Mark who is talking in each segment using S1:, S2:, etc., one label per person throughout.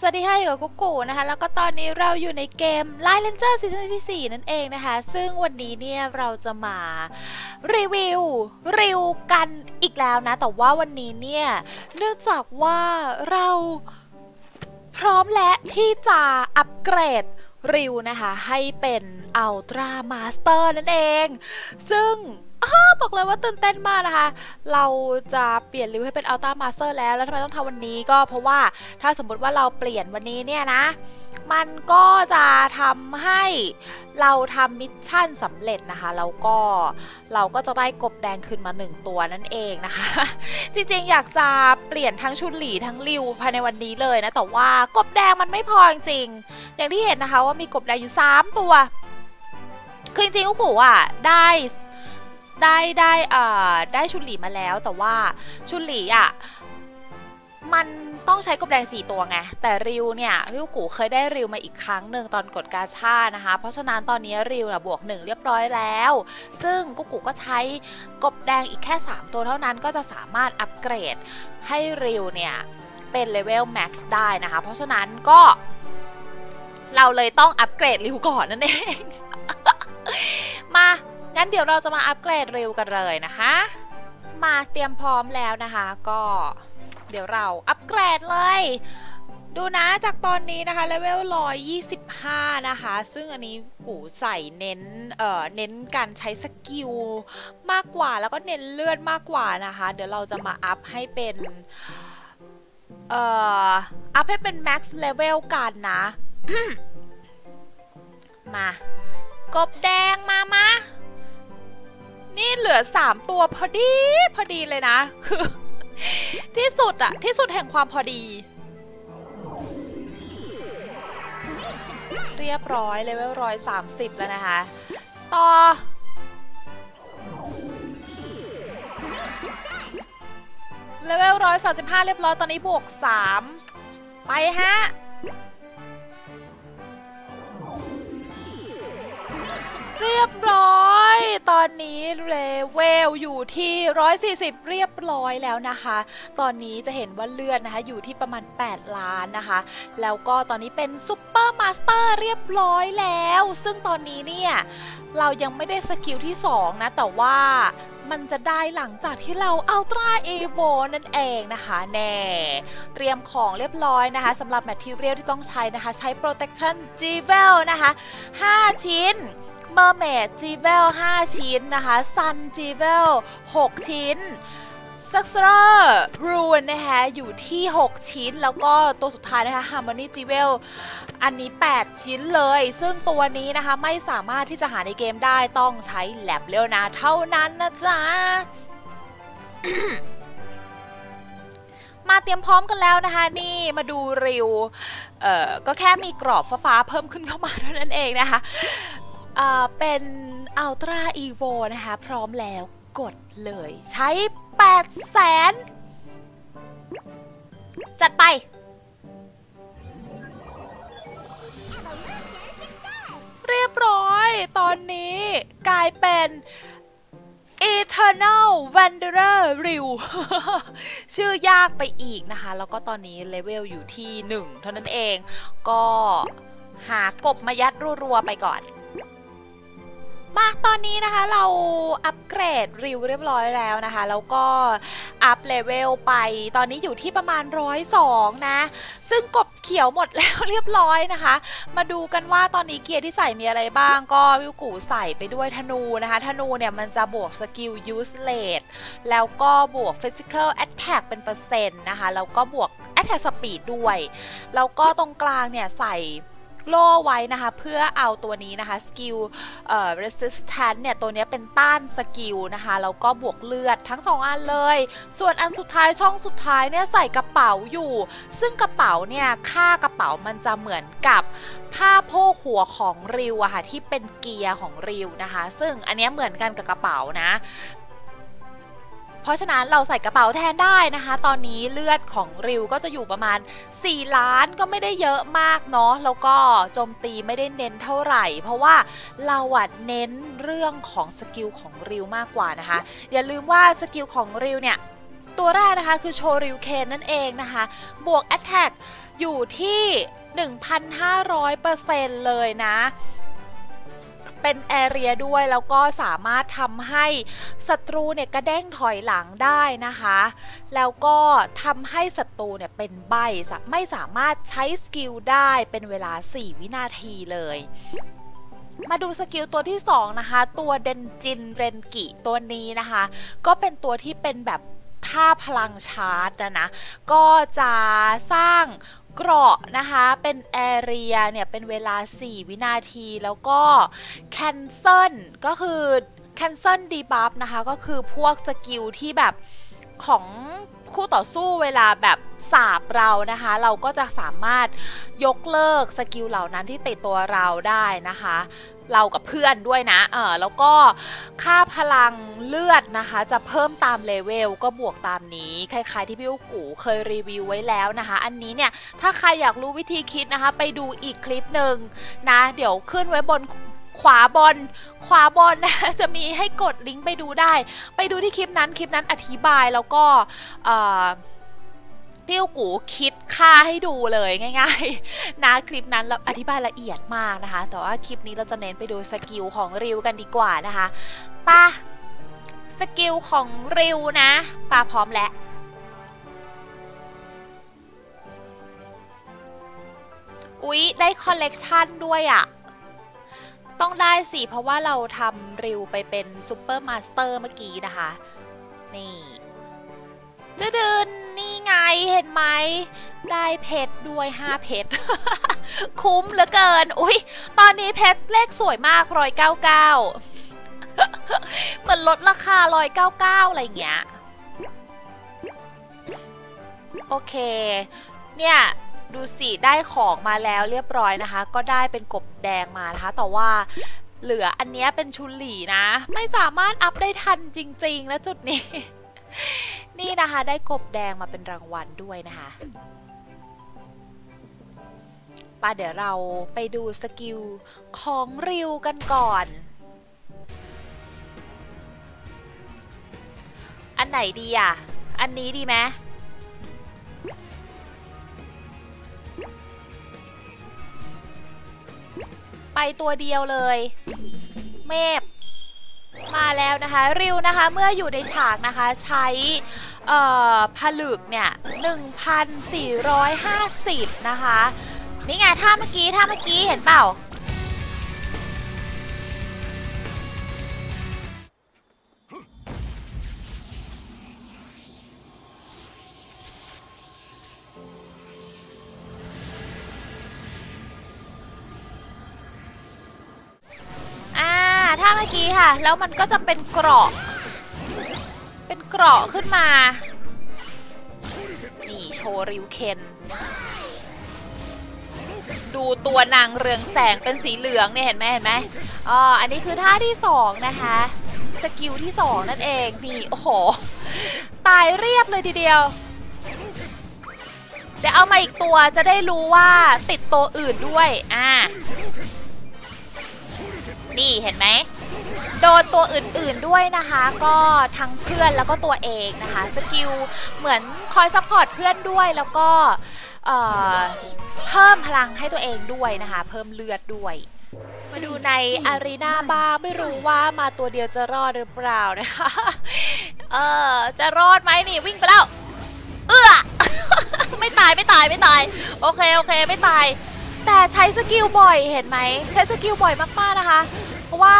S1: สวัสดีค่ะอยู่กับกุ๊กกูนะคะ แล้วก็ตอนนี้เราอยู่ในเกม Line Ranger ซีซั่นที่4นั่นเองนะคะ ซึ่งวันนี้เนี่ยเราจะมารีวิวรีวกันอีกแล้วนะ แต่ว่าวันนี้เนี่ยเนื่องจากว่าเราพร้อมและที่จะอัปเกรดริวนะคะ ให้เป็นอัลตร้ามาสเตอร์นั่นเอง ซึ่ง บอกเลยว่าตื่นเต้นมากนะคะ เราจะเปลี่ยนริวให้เป็นอัลต้ามาสเตอร์แล้ว แล้วทำไมต้องทำวันนี้ก็เพราะว่าถ้าสมมติว่าเราเปลี่ยนวันนี้เนี่ยนะ มันก็จะทำให้เราทำมิชชั่นสำเร็จนะคะแล้วก็เราก็จะได้กบแดงขึ้นมาหนึ่งตัวนั่นเองนะคะ จริงๆ อยากจะเปลี่ยนทั้งชุนหลีทั้งริวภายในวันนี้เลยนะ แต่ว่ากบแดงมันไม่พอจริงๆอย่างที่เห็นนะคะว่ามีกบแดงอยู่ 3 ตัวคือจริงๆกุกูอะได้ ได้ได้เอ่อได้ชุนหลีมาแล้วแต่ว่าชุนหลีอะมันต้องใช้กบแดง 4 ตัวไง แต่ริวเนี่ยพี่กุ๊กกูเคยได้ริวมาอีกครั้งหนึ่งตอนกดกาชานะคะ เพราะฉะนั้นตอนนี้ริวนะบวก 1 เรียบร้อยแล้ว ซึ่งกุ๊กกูก็ใช้กบแดงอีกแค่ 3 ตัวเท่านั้นก็จะสามารถอัปเกรดให้ริวเนี่ยเป็นเลเวลแม็กซ์ได้นะคะ เพราะฉะนั้นก็ เราเลยต้องอัปเกรดริวก่อนนั่นเอง มา งั้นเดี๋ยวเราจะมาอัปเกรดริวกันเลยนะคะ มาเตรียมพร้อมแล้วนะคะ ก็เดี๋ยวเราอัปเกรดเลย ดูนะจากตอนนี้นะคะเลเวล125 นะคะ ซึ่งอันนี้กูใส่เน้นเอ่อเน้นการใช้สกิลมากกว่าแล้วก็เน้นเลือดมากกว่านะคะ เดี๋ยวเราจะมาอัพให้เป็นเอ่ออัพให้เป็น max level กันนะ มา กบแดงมามา นี่เหลือ3ตัวพอดีพอดีเลยนะ คือ ที่สุดอะที่สุดแห่งความพอดี เรียบร้อยเลเวลร้อยสามสิบแล้วนะคะ ต่อ เลเวลร้อยสามสิบห้าเรียบร้อยตอนนี้บวกสามไปฮะ เรียบร้อย ตอนนี้เลเวลอยู่ที่ 140 เรียบร้อยแล้วนะคะ ตอนนี้จะเห็นว่าเลือดนะคะ อยู่ที่ประมาณ 8 ล้านนะคะ แล้วก็ตอนนี้เป็นซูเปอร์มาสเตอร์เรียบร้อยแล้ว ซึ่งตอนนี้เนี่ย เรายังไม่ได้สกิลที่ 2 นะ แต่ว่ามันจะได้หลังจากที่เราอัลตราเอโวนั่นเองนะคะแน่เตรียมของเรียบร้อยนะคะสำหรับแมทเทียลที่ต้องใช้นะคะ ใช้ protection g v e l นะคะ 5 ชิ้น Mermaid g v e l 5ชิ้นนะคะ Sun g v e l 6ชิ้น s u c c e r e r Rune นะคะอยู่ที่ 6 ชิ้นแล้วก็ตัวสุดท้ายนะคะ Harmony g v e l อันนี้ 8 ชิ้นเลย ซึ่งตัวนี้นะคะไม่สามารถที่จะหาในเกมได้ต้องใช้แลบเร็วนะเท่านั้นนะจ๊ะ มาเตรียมพร้อมกันแล้วนะคะ นี่มาดูริว เอ่อ ก็แค่มีกรอบฟ้าๆเพิ่มขึ้นเข้ามาเท่านั้นเองนะคะ เป็นอัลตร้าอีโวนะคะ พร้อมแล้วกดเลยใช้8แสนจัดไป เรียบร้อยตอนนี้กลายเป็น Eternal Wanderer Riu ชื่อยากไปอีกนะคะ แล้วก็ตอนนี้เลเวลอยู่ที่ 1 เท่านั้นเอง ก็หากบมายัดรัวๆไปก่อน มาตอนนี้นะคะเราอัปเกรดริวเรียบร้อยแล้วนะคะ แล้วก็อัพเลเวลไป ตอนนี้อยู่ที่ประมาณร้อยสองนะ ซึ่งกบเขียวหมดแล้วเรียบร้อยนะคะ มาดูกันว่าตอนนี้เกียร์ที่ใส่มีอะไรบ้าง ก็วิวกูใส่ไปด้วยธนูนะคะ ธนูเนี่ยมันจะบวกสกิล useless แล้วก็บวก physical attack เป็นเปอร์เซ็นต์นะคะ แล้วก็บวก attack speed ด้วย แล้วก็ตรงกลางเนี่ยใส่ โล่ไว้นะคะ เพื่อเอาตัวนี้นะคะสกิลเอ่อ resistance เนี่ย ตัวนี้เป็นต้านสกิลนะคะ แล้วก็บวกเลือดทั้งสองอันเลย ส่วนอันสุดท้ายช่องสุดท้ายเนี่ย ใส่กระเป๋าอยู่ ซึ่งกระเป๋าเนี่ย ค่ากระเป๋ามันจะเหมือนกับผ้าโพกหัวของริวอะค่ะที่เป็นเกียร์ของริวนะคะ ซึ่งอันนี้เหมือนกันกับกระเป๋านะ ราะฉะนั้นเราใส่กระเป๋าแทนได้นะคะ ตอนนี้เลือดของริวก็จะอยู่ประมาณ 4 ล้านก็ไม่ได้เยอะมากเนาะแล้วก็โจมตีไม่ได้เน้นเท่าไหร่ เพราะว่าเราอะเน้นเรื่องของสกิลของริวมากกว่านะคะ อย่าลืมว่าสกิลของริวเนี่ยตัวแรกนะคะคือโชริวเคนนั่นเองนะคะ บวก Attack อยู่ที่ 1,500%เลยนะ เป็นแอเรียด้วยแล้วก็สามารถทำให้ศัตรูเนี่ยกระเด้งถอยหลังได้นะคะ แล้วก็ทำให้ศัตรูเนี่ยเป็นใบไม่สามารถใช้สกิลได้เป็นเวลา 4 วินาทีเลยมาดูสกิลตัวที่ 2 นะคะ ตัวเดนจินเรนกิตัวนี้นะคะ ก็เป็นตัวที่เป็นแบบท่าพลังชาร์จนะนะ ก็จะสร้าง เกราะนะคะ เป็นแอเรียเนี่ย เป็นเวลา 4 วินาทีแล้วก็แคนเซิลก็คือแคนเซิลดีบัฟนะคะ ก็คือพวกสกิลที่แบบของ คู่ต่อสู้เวลาแบบสาบเรานะคะ เราก็จะสามารถยกเลิกสกิลเหล่านั้นที่ติดตัวเราได้นะคะ เรากับเพื่อนด้วยนะเออแล้วก็ค่าพลังเลือดนะคะ จะเพิ่มตามเลเวลก็บวกตามนี้ คล้ายๆที่พี่อุกูเคยรีวิวไว้แล้วนะคะ อันนี้เนี่ยถ้าใครอยากรู้วิธีคิดนะคะ ไปดูอีกคลิปหนึ่งนะ เดี๋ยวขึ้นไว้บน ขวาบน ขวาบนนะจะมีให้กดลิงก์ไปดูได้ ไปดูที่คลิปนั้นคลิปนั้นอธิบายแล้วก็เอ่อพี่อุ๊กูคิดค่าให้ดูเลยง่ายๆนะคลิปนั้นเราอธิบายละเอียดมากนะคะ แต่ว่าคลิปนี้เราจะเน้นไปดูสกิลของริวกันดีกว่านะคะป่ะสกิลของริวนะป่าพร้อมแล้วอุ๊ย ได้คอลเลกชันด้วยอะ่ะ ต้องได้สิเพราะว่าเราทำริวไปเป็นซูเปอร์มาสเตอร์เมื่อกี้นะคะ นี่จะเดินนี่ไงเห็นไหม ได้เพชรด้วย 5 เพชร คุ้มเหลือเกิน อุ๊ยตอนนี้เพชรเลขสวยมากร้อยเก้าเก้าเหมือนลดราคาร้อยเก้าเก้าอะไรอย่างเงี้ย โอเค เนี่ย ดูสิได้ของมาแล้วเรียบร้อยนะคะ ก็ได้เป็นกบแดงมานะคะแต่ว่าเหลืออันนี้เป็นชุนหลีนะ ไม่สามารถอัพได้ทันจริงๆนะจุดนี้ นี่นะคะได้กบแดงมาเป็นรางวัลด้วยนะคะปะเดี๋ยวเราไปดูสกิลของริวกันก่อน อันไหนดีอะ อันนี้ดีไหม ไปตัวเดียวเลย เมฟมาแล้วนะคะริวนะคะเมื่ออยู่ในฉากนะคะใช้เอ่อผลึกเนี่ย 1,450 นะคะ นี่ไงท่าเมื่อกี้ท่าเมื่อกี้เห็นเปล่า แล้วมันก็จะเป็นเกราะ เป็นเกราะขึ้นมา นี่โชว์ริวเคนดูตัวนางเรืองแสงเป็นสีเหลืองเนี่ยเห็นไหมเห็นไหมอ๋ออันนี้คือท่าที่สองนะคะ สกิลที่สองนั่นเองนี่โอ้โห ตายเรียบเลยทีเดียวเดี๋ยวเอามาอีกตัวจะได้รู้ว่าติดตัวอื่นด้วย อ่า นี่เห็นไหม โดนตัวอื่นๆด้วยนะคะ ก็ทั้งเพื่อนแล้วก็ตัวเองนะคะสกิลเหมือนคอยซัพพอร์ตเพื่อนด้วยแล้วก็เพิ่มพลังให้ตัวเองด้วยนะคะ เพิ่มเลือดด้วย มาดูในอารีนาบ้างไม่รู้ว่ามาตัวเดียวจะรอดหรือเปล่านะคะ เออจะรอดไหมนี่วิ่งไปแล้ว เอื้อไม่ตายไม่ตายไม่ตาย โอเคโอเคไม่ตาย แต่ใช้สกิลบ่อยเห็นไหม ใช้สกิลบ่อยมากๆนะคะ เพราะว่า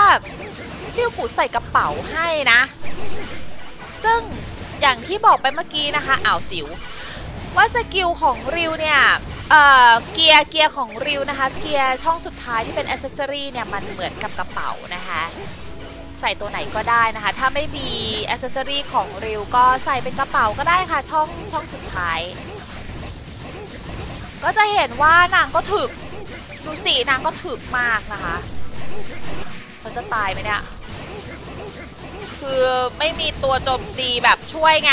S1: พี่ปูใส่กระเป๋าให้นะ ซึ่งอย่างที่บอกไปเมื่อกี้นะคะอ้าวจิ๋วว่าสกิลของริวเนี่ยเอ่อเกียร์เกียร์ของริวนะคะ เกียร์ช่องสุดท้ายที่เป็นอ c เซซอรี่เนี่ยมันเหมือนกับกระเป๋านะคะ ใส่ตัวไหนก็ได้นะคะ ถ้าไม่มีอ c เซซอรี่ของริวก็ใส่เป็นกระเป๋าก็ได้ค่ะช่องช่องสุดท้าย ก็จะเห็นว่านางก็ถึกดูสินางก็ถึกมากนะคะเราจะตายไหมเนี่ย คือไม่มีตัวโจมตีแบบช่วยไง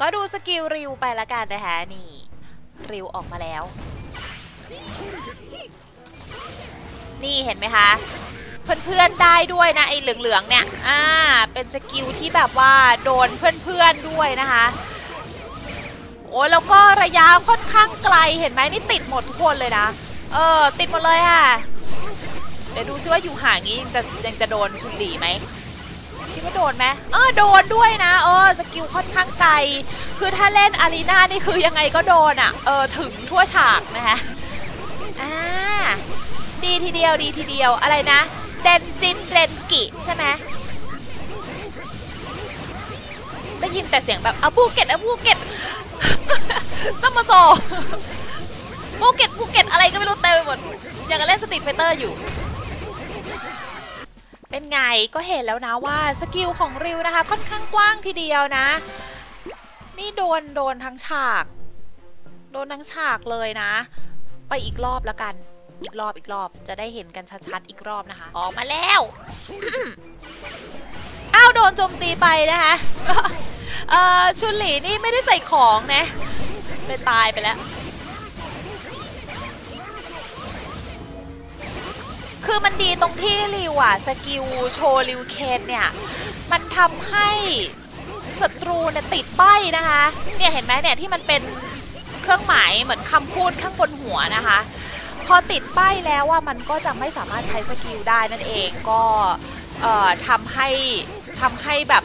S1: ก็ดูสกิลริวไปละกันนะคะนี่ ริวออกมาแล้ว นี่เห็นไหมคะเพื่อนๆได้ด้วยนะไอ้เหลืองๆเนี่ย อ่า เป็นสกิลที่แบบว่าโดนเพื่อนๆด้วยนะคะ โอ้ยแล้วก็ระยะค่อนข้างไกลเห็นไหมนี่ติดหมดทุกคนเลยนะ เออ ติดหมดเลยค่ะ เดี๋ยวดูซิว่าอยู่ห่างนี้ยังจะยังจะโดนชุนหลีไหมคิดว่าโดนไหมเออโดนด้วยนะเออสกิลค่อนข้างไกล คือถ้าเล่นอารีนานี่คือยังไงก็โดนอะเออถึงทั่วฉากนะคะอ่าดีทีเดียวดีทีเดียวอะไรนะเดนจินเรนกิใช่ไหมได้ยินแต่เสียงแบบเอาภูเก็ตเอาภูเก็ตซัมมาโซภูเก็ตภูเก็ตอะไรก็ไม่รู้เต็มไปหมดยังกับเล่นสตรีทไฟเตอร์อยู่ ไงก็เห็นแล้วนะว่าสกิลของริวนะคะค่อนข้างกว้างทีเดียวนะ นี่โดนโดนทั้งฉาก โดนทั้งฉากเลยนะ ไปอีกรอบแล้วกัน อีกรอบอีกรอบจะได้เห็นกันชัดๆอีกรอบนะคะ ออกมาแล้วอ้าวโดนโจมตีไปนะคะเอ่อชุนหลีนี่ไม่ได้ใส่ของนะเลยตายไปแล้ว คือมันดีตรงที่ริวอะสกิลโชว์ริวเคนเนี่ย มันทำให้ศัตรูเนี่ยติดป้ายนะคะ เนี่ยเห็นไหมเนี่ยที่มันเป็นเครื่องหมายเหมือนคำพูดข้างบนหัวนะคะ พอติดป้ายแล้วว่ามันก็จะไม่สามารถใช้สกิลได้นั่นเองก็ทำให้ทำให้แบบ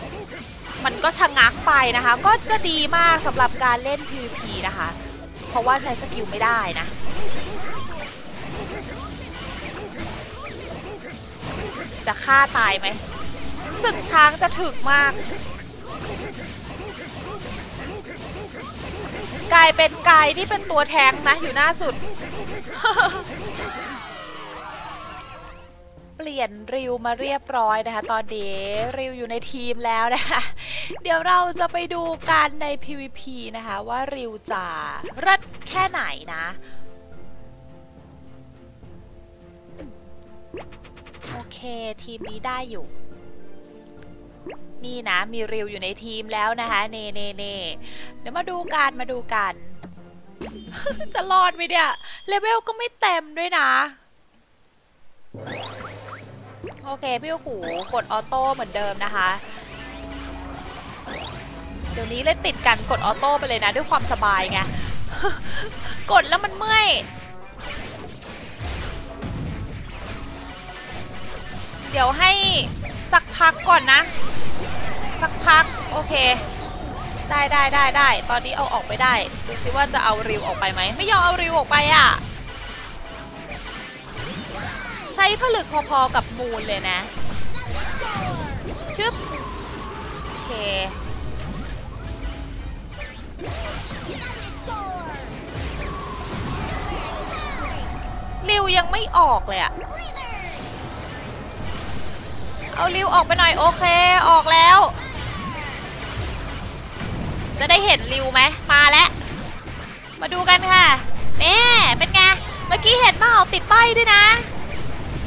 S1: มันก็ชะงักไปนะคะ ก็จะดีมากสำหรับการเล่น PVP นะคะ เพราะว่าใช้สกิลไม่ได้นะ จะฆ่าตายไหมศึกช้างจะถึกมาก กลายเป็นกายที่เป็นตัวแทงนะอยู่หน้าสุด เปลี่ยนริวมาเรียบร้อยนะคะ ตอนนี้ริวอยู่ในทีมแล้วนะคะ เดี๋ยวเราจะไปดูกันใน PVP นะคะ ว่าริวจะเลิศแค่ไหนนะ ทีมนี้ได้อยู่ นี่นะ มีริวอยู่ในทีมแล้วนะคะเน่เน่เน่เดี๋ยวมาดูกันมาดูกัน จะรอดไหมเนี่ยเลเวลก็ไม่เต็มด้วยนะ โอเค พี่หูกดออโต้เหมือนเดิมนะคะ เดี๋ยวนี้เล่นติดกันกดออโต้ไปเลยนะ ด้วยความสบายไง กดแล้วมันเมื่อย ดี๋ยวให้สักพักก่อนนะ สักพักโอเค ได้ได้ได้ได้ตอนนี้เอาออกไปได้ดูสิว่าจะเอาริวออกไปไหมไม่ยอมเอาริวออกไปอะ ใช้ผลึกพอๆกับมูลเลยนะชึบโอเคริวยังไม่ออกเลยอะ เอาริวออกไปหน่อยโอเคออกแล้ว จะได้เห็นริวไหมมาแล้วมาดูกันค่ะแม่เป็นไงเมื่อกี้เห็นเปล่าติดป้ายด้วยนะ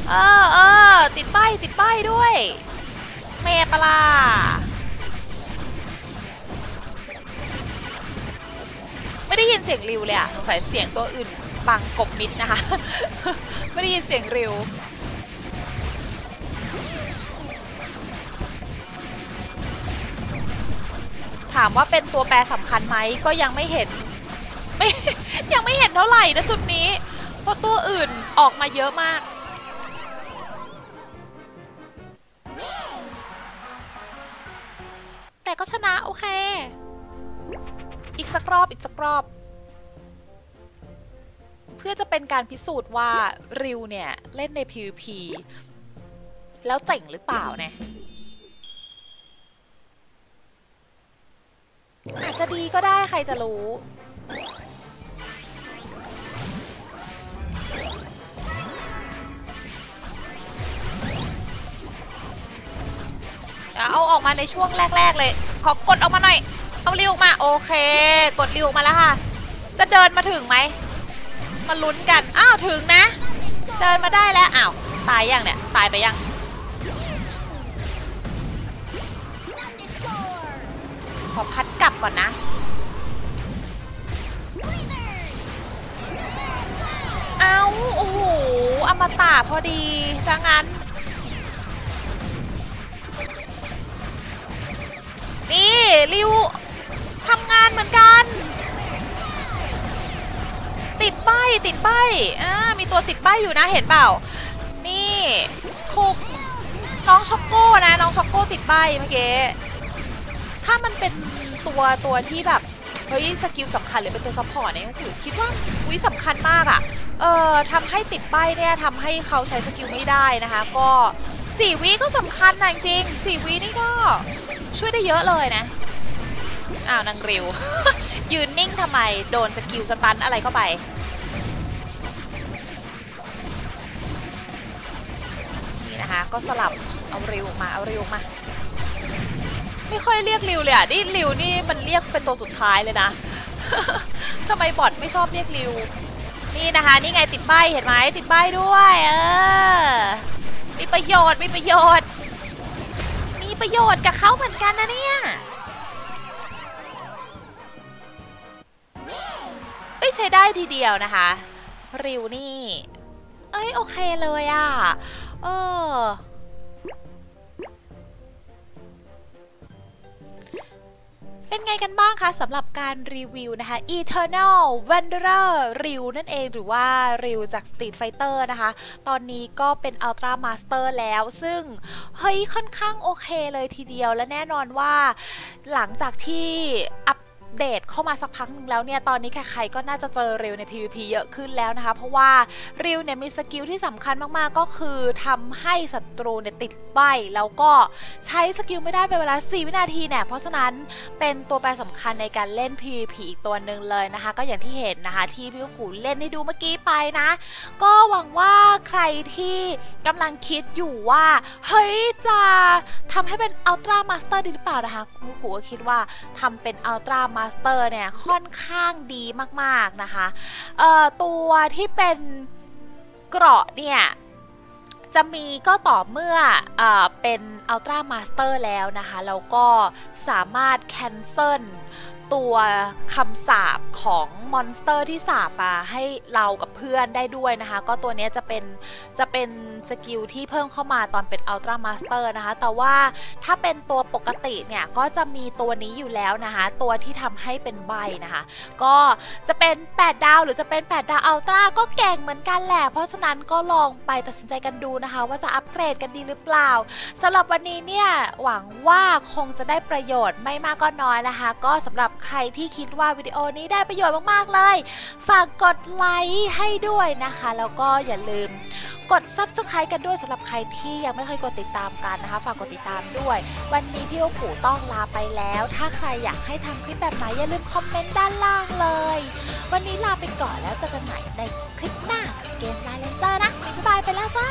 S1: เออเออติดป้ายติดป้ายด้วยเมปลาไม่ได้ยินเสียงริวเลยอะสงสัยเสียงตัวอื่นบังกบมิดนะคะ ไม่ได้ยินเสียงริวามว่าเป็นตัวแปรสำคัญไหมก็ยังไม่เห็นไม่ยังไม่เห็นเท่าไหร่นะจุดนี้เพราะตัวอื่นออกมาเยอะมาก แต่ก็ชนะโอเค อีกสักรอบอีกสักรอบ เพื่อจะเป็นการพิสูจน์ว่าริวเนี่ย เล่นใน PVP แล้วเจ๋งหรือเปล่าเนี่ย อาจจะดีก็ได้ใครจะรู้ เอาออกมาในช่วงแรก ๆ เลย ขอกดออกมาหน่อย เอาริวมา โอเค กดริวมาแล้วค่ะ จะเดินมาถึงไหม มาลุ้นกัน อ้าว ถึงนะ เดินมาได้แล้ว อ้าว ตายยังเนี่ย ตายไปยัง อพัดกลับก่อนนะ เอาโอ้โหอมตะพอดีถ้างั้น นี่ริวทำงานเหมือนกัน ติดป้ายติดป้ายอ่ามีตัวติดป้ายอยู่นะเห็นเปล่า นี่คุกน้องช็อกโก้นะ น้องช็อกโก้ติดป้ายเมื่อกี้ ถ้ามันเป็นตัวตัวที่แบบเฮ้ยสกิลสำคัญหรือเป็นตัวซัพพอร์ตเนี่ยโอ้โหคิดว่าวิสำคัญมากอะ่ะเอ่อทำให้ติดป้ายเนี่ยทำให้เขาใช้สกิลไม่ได้นะคะ ก็สี่วิก็สำคัญนะจริงสี่วินี่ก็ช่วยได้เยอะเลยนะอ้าวนางริว ยืนนิ่งทำไมโดนสกิลสตันอะไรเข้าไปนี่นะคะก็สลับเอาริวมาเอาริวมา ไม่ค่อยเรียกริวเลยอะนี่ริวนี่มันเรียกเป็นตัวสุดท้ายเลยนะทำไมบอทไม่ชอบเรียกริว นี่นะคะ นี่ไงติดใบเห็นไหมติดใบด้วย เออ มีประโยชน์มีประโยชน์ มีประโยชน์กับเขาเหมือนกันนะเนี่ยเอ้ยใช้ได้ทีเดียวนะคะ ริวนี่ เอ้ยโอเคเลยอะ่ะ เออ เป็นไงกันบ้างคะสำหรับการรีวิวนะคะ Eternal Wanderer ริวนั่นเองหรือว่าริวจาก Street Fighter นะคะ ตอนนี้ก็เป็น Ultra Master แล้ว ซึ่ง เฮ้ยค่อนข้างโอเคเลยทีเดียวและแน่นอนว่าหลังจากที่อัป เดตเข้ามาสักพักหนึงแล้วเนี่ยตอนนี้ใครๆก็น่าจะเจอริวใน PVP เยอะขึ้นแล้วนะคะ เพราะว่าริวเนี่ยมีสกิลที่สำคัญมากๆก็คือทำให้ศัตรูเนี่ยติดใบแล้วก็ใช้สกิลไม่ได้เป็นเวลา 4 วินาทีเนี่ยเพราะฉะนั้นเป็นตัวแปรสำคัญในการเล่น PVP อีกตัวหนึ่งเลยนะคะ ก็อย่างที่เห็นนะคะที่พี่กุเล่นให้ดูเมื่อกี้ไปนะ ก็หวังว่าใครที่กำลังคิดอยู่ว่า เฮ้ยจะทำให้เป็น Ultra Master ดีหรือเปล่านะคะคุณกูก็คิดว่าทำเป็นอัลตร้า Master เนี่ยค่อนข้างดีมากๆนะคะตัวที่เป็นเกราะเนี่ยจะมีก็ต่อเมื่อเออเป็น Ultra Master แล้วนะคะ แล้วก็สามารถ cancel ตัวคำสาปของมอนสเตอร์ที่สาปมาให้เรากับเพื่อนได้ด้วยนะคะ ก็ตัวนี้จะเป็นจะเป็นสกิลที่เพิ่มเข้ามาตอนเป็น Ultra Master นะคะ แต่ว่าถ้าเป็นตัวปกติเนี่ย ก็จะมีตัวนี้อยู่แล้วนะคะ ตัวที่ทำให้เป็นใบนะคะ ก็จะเป็น 8 ดาว หรือจะเป็น 8 ดาวอัลตร้าก็เก่งเหมือนกันแหละ เพราะฉะนั้นก็ลองไปตัดสินใจกันดูนะคะ ว่าจะอัปเกรดกันดีหรือเปล่าสำหรับวันนี้เนี่ยหวังว่าคงจะได้ประโยชน์ไม่มากก็น้อยนะคะ ก็สำหรับใครที่คิดว่าวิดีโอนี้ได้ประโยชน์มากๆเลย ฝากกดไลค์ให้ด้วยนะคะ แล้วก็อย่าลืมกด subscribe กันด้วยสำหรับใครที่ยังไม่เคยกดติดตามกันนะคะ ฝากกดติดตามด้วย วันนี้พี่โอกูต้องลาไปแล้ว ถ้าใครอยากให้ทำคลิปแบบไหนอย่าลืมคอมเมนต์ด้านล่างเลย วันนี้ลาไปก่อนแล้วเจอกันใหม่ในคลิปหน้าเกมไลน์เลนเจอร์นะบ๊ายบายไปแล้วจ้า